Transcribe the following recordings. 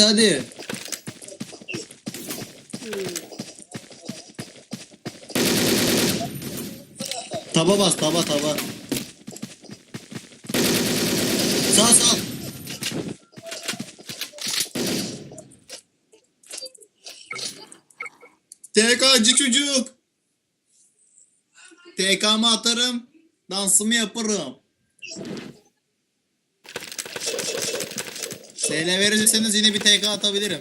hadi. Taba bas taba taba. Sağ sağ. TK'cı çocuk. TK'mı atarım. Dansımı yaparım. SL verirseniz yine bir TK atabilirim.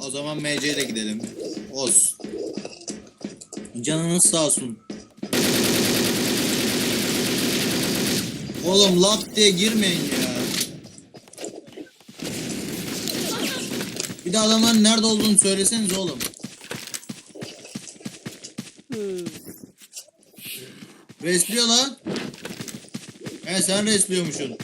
O zaman MC'ye de gidelim. Oz. Canınız sağ olsun. Oğlum lap diye girmeyin ya. Bir de adamların nerede olduğunu söyleseniz oğlum. Resliyor lan. He sen resliyormuşsun.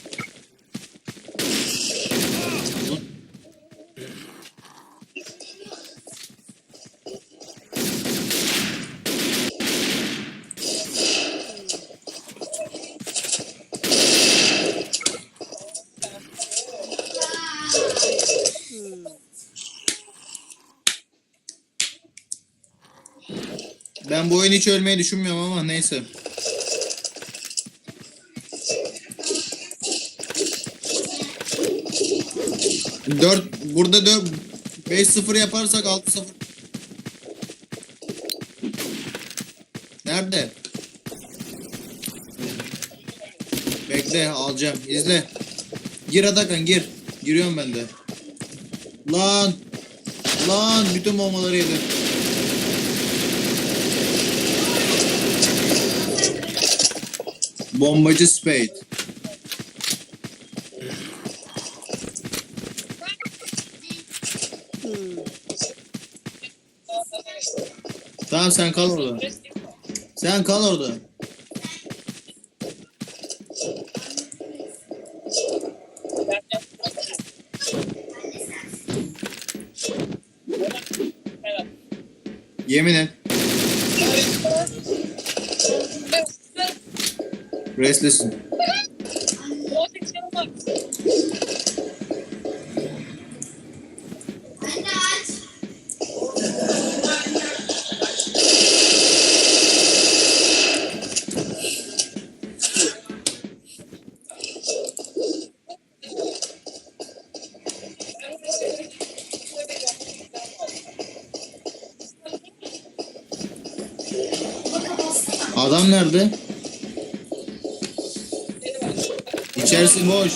Ben bu oyunu hiç ölmeyi düşünmüyorum ama neyse. Dört burada dört 5-0 yaparsak 6-0. Nerede? Bekle alacağım. İzle. Gir Atakan gir. Giriyorum ben de. Lan. Lan bütün bombaları yedim. Bombacı Spade. Tamam sen kal orada. Sen kal orada. Yemin et. Restless'in. Adam nerede? İçerisi boş.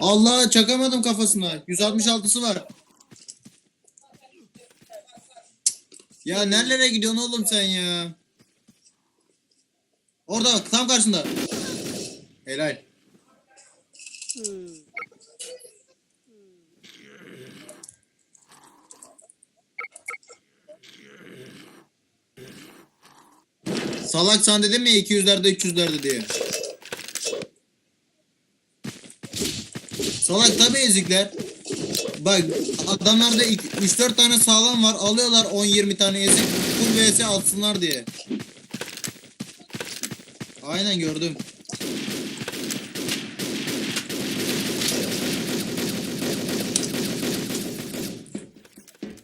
Allah çakamadım kafasına. 166'sı var. Ya nerelere gidiyorsun oğlum sen ya? Orada bak tam karşında. Helal. Salak sen dedim ya 200'lerde 300'lerde diye. Salak tabi ezikler. Bak adamlarda 3-4 tane sağlam var alıyorlar 10-20 tane ezik full vs atsınlar diye. Aynen gördüm.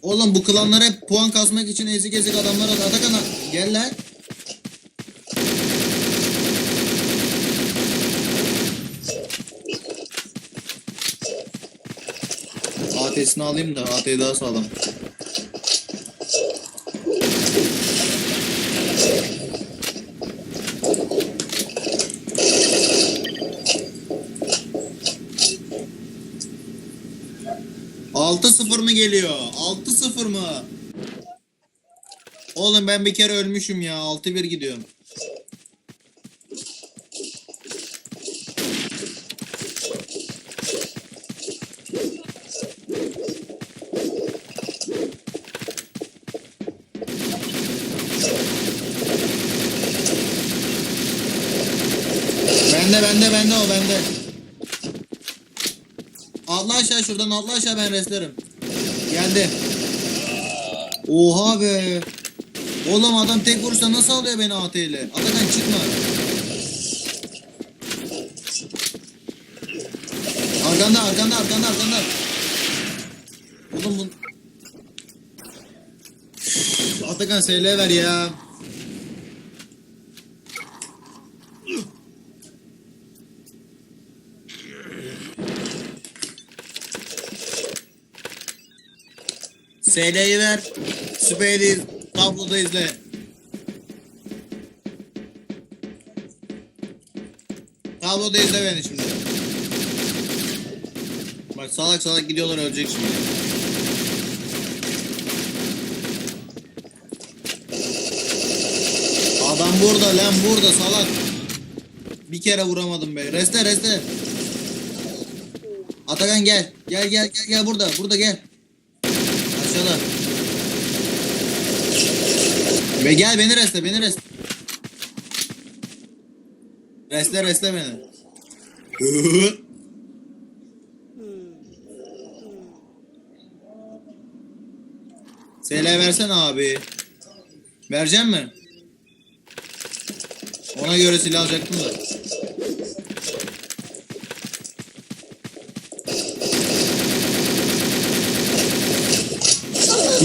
Oğlum bu klanlar hep puan kasmak için ezik ezik adamlar at- Atakan gel lan. AT'sini alayım da AT daha sağlam. Altı sıfır mı geliyor? Altı sıfır mı? Oğlum ben bir kere ölmüşüm ya. Altı bir gidiyorum. Bende bende bende o bende. Allah aşağı şuradan Allah aşağı ben reslerim. Geldi. Oha be. Oğlum adam tek vuruşta nasıl alıyor beni AT ile? Atakan çıkma. Arkanda arkanda arkanda arkanda. Oğlum bu... Atakan SL ver ya. SL'yi ver. Süperi tabloda izle. Tabloda izle beni şimdi. Bak salak salak gidiyorlar ölecek şimdi. Adam burada lan burada salak. Bir kere vuramadım be. Reste reste. Atakan gel. Gel gel gel gel burada. Burada gel. Aşağıda. Ve gel beni reste beni reste. Reste reste beni. SL versene abi. Vereceğim mi? Ona göre silah alacaktım da.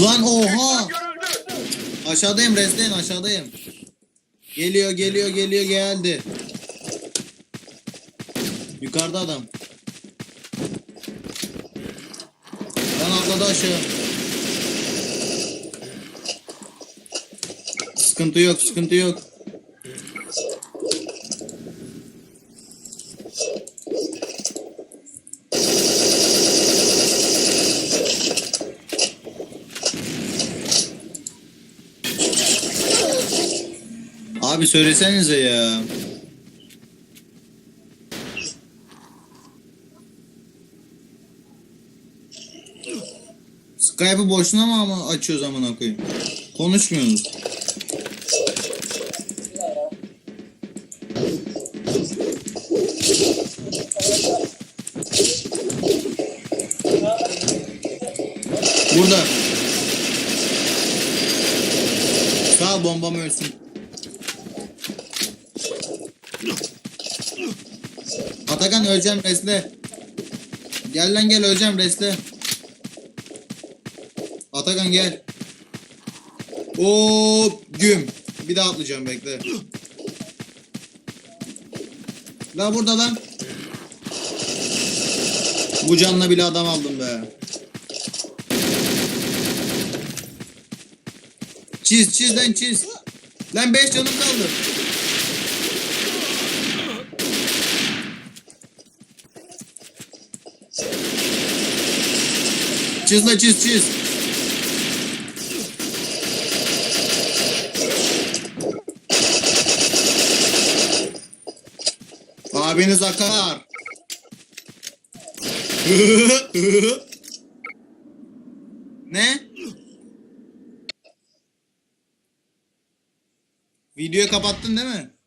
Lan oha! Aşağıdayım restleyin aşağıdayım. Geliyor geliyor geliyor geldi. Yukarıda adam. Lan atladı aşağı. Sıkıntı yok sıkıntı yok. Abi söylesenize ya. Skype'ı boşuna mı ama açıyoruz amına koyayım? Konuşmuyorsunuz. Burada. Sağ bombam ölsün. Atakan öleceğim resle. Gel lan gel öleceğim resle. Atakan gel. Hop güm. Bir daha atlayacağım bekle. La burada lan. Bu canla bile adam aldım be. Çiz çiz lan çiz. Lan 5 canım kaldı. Çiz la çiz çiz. Abiniz akar. ne? Videoyu kapattın değil mi?